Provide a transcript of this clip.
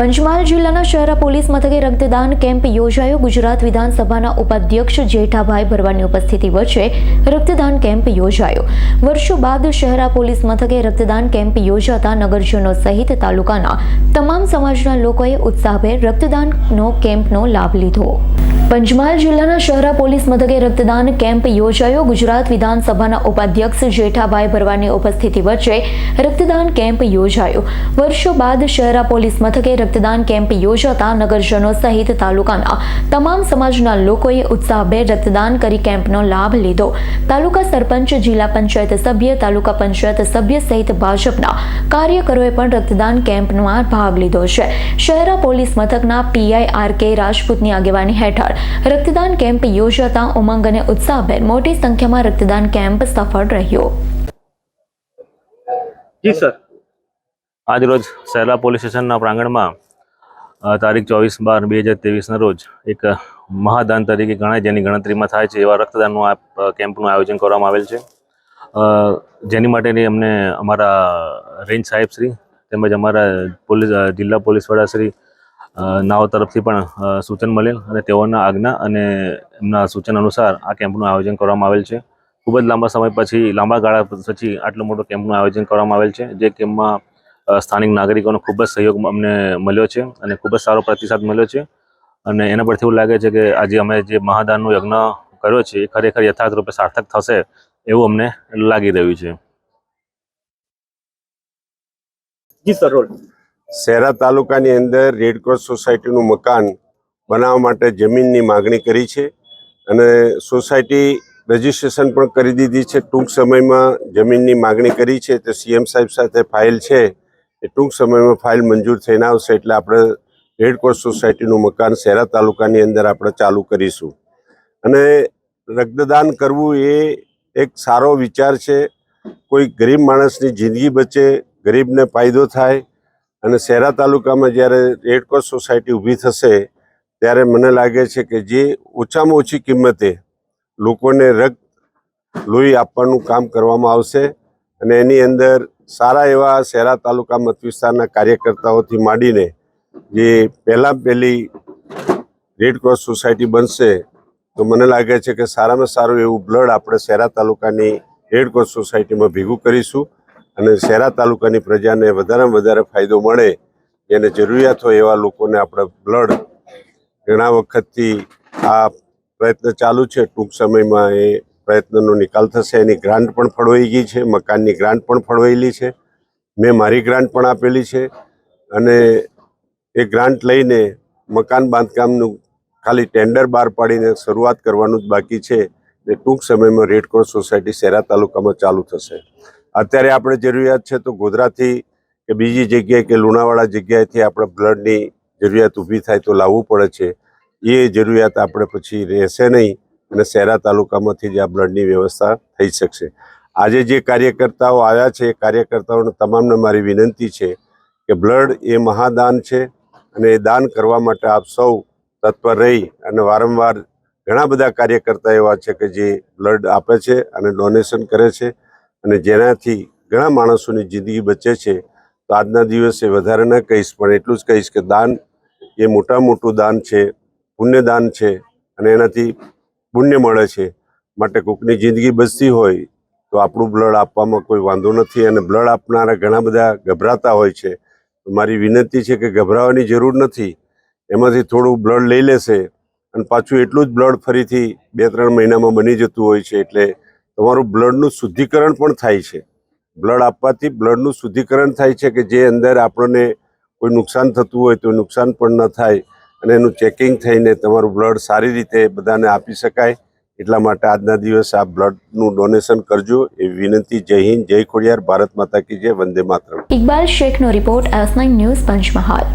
પંચમહાલ જિલ્લાના શહેરા પોલીસ મથકે રક્તદાન કેમ્પ યોજાયો. ગુજરાત વિધાનસભાના ઉપાધ્યક્ષ જેઠાભાઈ ભરવાની ઉપસ્થિતિ વચ્ચે રક્તદાન કેમ્પ યોજાયો. વર્ષો બાદ શહેરા પોલીસ મથકે રક્તદાન કેમ્પ યોજાતા નગરજનો સહિત તાલુકાના તમામ સમાજના લોકોએ ઉત્સાહભેર રક્તદાનનો કેમ્પનો લાભ લીધો. પંચમહાલ જિલ્લાના શહેરા પોલીસ મથકે રક્તદાન કેમ્પ યોજાયો. ગુજરાત વિધાનસભાના ઉપાધ્યક્ષ જેઠાભાઈ ભરવાની ઉપસ્થિતિ વચ્ચે રક્તદાન કેમ્પ યોજાયો. વર્ષો બાદ શહેરા પોલીસ મથકે રક્તદાન કેમ્પ યોજાતા નગરજનો સહિત તાલુકાના તમામ સમાજના લોકોએ ઉત્સાહભેર રક્તદાન કરી કેમ્પનો લાભ લીધો. તાલુકા સરપંચ, જિલ્લા પંચાયત સભ્ય, તાલુકા પંચાયત સભ્ય સહિત ભાજપના કાર્યકરોએ પણ રક્તદાન કેમ્પમાં ભાગ લીધો છે. શહેરા પોલીસ મથકના પીઆઈ આર કે રાજપૂતની આગેવાની હેઠળ રક્તદાન કેમ્પ યોજાતા ઉમંગ અને ઉત્સાહભેર મોટી સંખ્યામાં રક્તદાન કેમ્પ સફળ રહ્યો. જી સર. આજરોજ સહેલા પોલીસ સ્ટેશનના પ્રાંગણમાં તારીખ ચોવીસ બાર બે હજાર ત્રેવીસના રોજ એક મહાદાન તરીકે ગણાય જેની ગણતરીમાં થાય છે એવા રક્તદાનનું આ કેમ્પનું આયોજન કરવામાં આવેલ છે. અ, જેની માટેની અમને અમારા રેન્જ સાહેબશ્રી તેમજ અમારા પોલીસ જિલ્લા પોલીસ વડા શ્રી નાઓ તરફથી પણ સૂચન મળેલ અને તેઓના આજ્ઞા અને એમના સૂચન અનુસાર આ કેમ્પનું આયોજન કરવામાં આવેલ છે. ખૂબ જ લાંબા સમય પછી, લાંબા ગાળા પછી આટલું મોટું કેમ્પનું આયોજન કરવામાં આવેલ છે, જે કેમ્પમાં સ્થાનિક નાગરિકોનો ખૂબ જ સહયોગ અમને મળ્યો છે અને ખૂબ જ સારો પ્રતિસાદ મળ્યો છે. અને એના પરથી એવું લાગે છે કે આજે અમે જે મહાદાનનો યજ્ઞ કર્યો છે, એ ખરેખર યથાર્થ રૂપે સાર્થક થશે એવું અમને લાગી રહ્યું છે. જી, સર શહેરા તાલુકાની અંદર રેડક્રોસ સોસાયટીનું મકાન બનાવવા માટે જમીનની માગણી કરી છે અને સોસાયટી રજીસ્ટ્રેશન પણ કરી દીધી છે. ટૂંક સમયમાં જમીનની માગણી કરી છે. તે સીએમ સાહેબ સાથે ફાઇલ છે. એ ટૂંક સમયમાં ફાઇલ મંજૂર થઈને આવશે એટલે આપણે રેડક્રોસ સોસાયટીનું મકાન શહેરા તાલુકાની અંદર આપણે ચાલુ કરીશું. અને રક્તદાન કરવું એ એક સારો વિચાર છે. કોઈ ગરીબ માણસની જિંદગી બચે, ગરીબને ફાયદો થાય અને શહેરા તાલુકામાં જ્યારે રેડક્રોસ સોસાયટી ઊભી થશે, ત્યારે મને લાગે છે કે જે ઓછામાં ઓછી કિંમતે લોકોને રક્ત લોહી આપવાનું કામ કરવામાં આવશે અને એની અંદર સારા એવા શહેરા તાલુકા મત વિસ્તારના કાર્યકર્તાઓથી માંડીને જે પહેલાં પહેલી રેડક્રોસ સોસાયટી બનશે, તો મને લાગે છે કે સારામાં સારું એવું બ્લડ આપણે શહેરા તાલુકાની રેડક્રોસ સોસાયટીમાં ભેગું કરીશું. અને શહેરા તાલુકાની પ્રજાને વધારેમાં વધારે ફાયદો મળે એને જરૂરિયાત હોય એવા લોકોને આપણે બ્લડ ઘણા વખતથી આ પ્રયત્ન ચાલુ છે. ટૂંક સમયમાં એ પ્રયત્નનો નિકાલ થશે. એની ગ્રાન્ટ પણ ફળવાઈ ગઈ છે. મકાનની ગ્રાન્ટ પણ ફળવાયેલી છે. મેં મારી ગ્રાન્ટ પણ આપેલી છે. અને એ ગ્રાન્ટ લઈને મકાન બાંધકામનું ખાલી ટેન્ડર બહાર પાડીને શરૂઆત કરવાનું જ બાકી છે. એ ટૂંક સમયમાં રેડક્રોસ સોસાયટી શહેરા તાલુકામાં ચાલુ થશે. અત્યારે આપણે જરૂરિયાત છે તો ગોધરાથી કે બીજી જગ્યાએ કે લુણાવાળા જગ્યાએથી આપણે બ્લડની જરૂરિયાત ઊભી થાય તો લાવવું પડે છે. એ જરૂરિયાત આપણે પછી રહેશે નહીં અને શહેરા તાલુકામાંથી જ આ બ્લડની વ્યવસ્થા થઈ શકશે. આજે જે કાર્યકર્તાઓ આવ્યા છે, એ કાર્યકર્તાઓને તમામને મારી વિનંતી છે કે બ્લડ એ મહાદાન છે અને એ દાન કરવા માટે આપ સૌ તત્પર રહી અને વારંવાર ઘણા બધા કાર્યકર્તા એવા છે કે જે બ્લડ આપે છે અને ડોનેશન કરે છે. અને જેનાથી ઘણા માણસોની જિંદગી બચે છે, તો આજના દિવસે વધારે ન કહીશ, પણ એટલું જ કહીશ કે દાન એ મોટા મોટું દાન છે પુણ્યદાન છે અને એનાથી પુણ્ય મળે છે. માટે કોઈકની જિંદગી બચતી હોય તો આપણું બ્લડ આપવામાં કોઈ વાંધો નથી અને બ્લડ આપનારા ઘણા બધા ગભરાતા હોય છે. મારી વિનંતી છે કે ગભરાવાની જરૂર નથી. એમાંથી થોડું બ્લડ લઈ લેશે અને પાછું એટલું જ બ્લડ ફરીથી બે ત્રણ મહિનામાં બની જતું હોય છે, એટલે તમારું બ્લડનું શુદ્ધિકરણ પણ થાય છે. બ્લડ આપવાથી બ્લડનું શુદ્ધિકરણ થાય છે કે જે અંદર આપણને કોઈ નુકસાન થતું હોય તો નુકસાન પણ ન થાય અને એનું ચેકિંગ થઈને તમારું બ્લડ સારી રીતે બધાને આપી શકાય. એટલા માટે આજના દિવસે આ બ્લડનું ડોનેશન કરજો. એ વિનંતી જય હિન્દ, જય ખોડિયાર, ભારત માતા કી જય, વંદે માતરમ. ઇકબાલ શેખનો રિપોર્ટ એસ ન્યૂઝ પંચમહાલ.